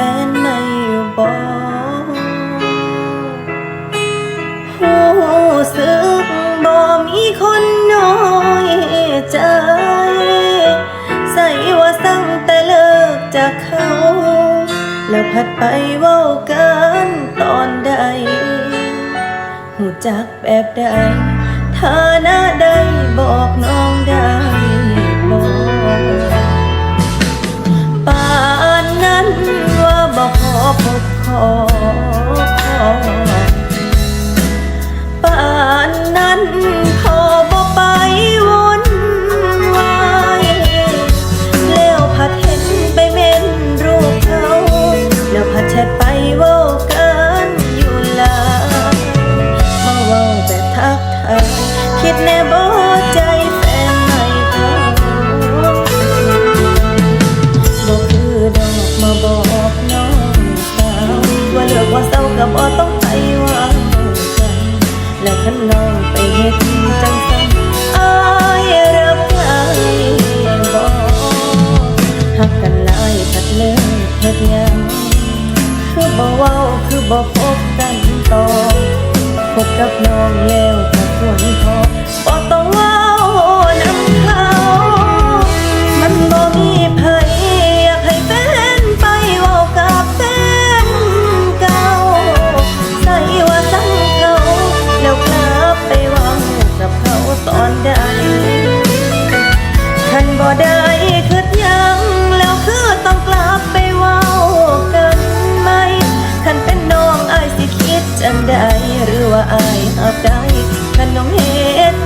แฟนไม่บอกหูซึ้งบ่มีคนน้อยใจ ใส่ว่าสั่งแต่เลิกจากเขา แล้วผัดไปเว้ากันตอนใดหูจักแบบใดฐานะใดบอกน้องได้ พบขอป่านนั้นพอบอกไปวนวายแล้วพัดเห็นไปเม่นรูปเขา แล้วพัดแชทไปเว่ากันอยู่ลามาเว้าแบบทักทายคิดแน่บ่ ยังคือบ่เว้าคือบ่พบกันต่อพบกับน้องแล้วก็ควรพอบ่ต้องเว้านำเขา มันบ่มีไผอยากให้แฟนไปเว้ากับแฟนเก่าใส่ว่าสั่งเขาแล้วกลับไปเว้ากับเขาตอนใดคันบ่ได้คิด จังไดหรือว่าอายหับได้กันน้องเฮ็ด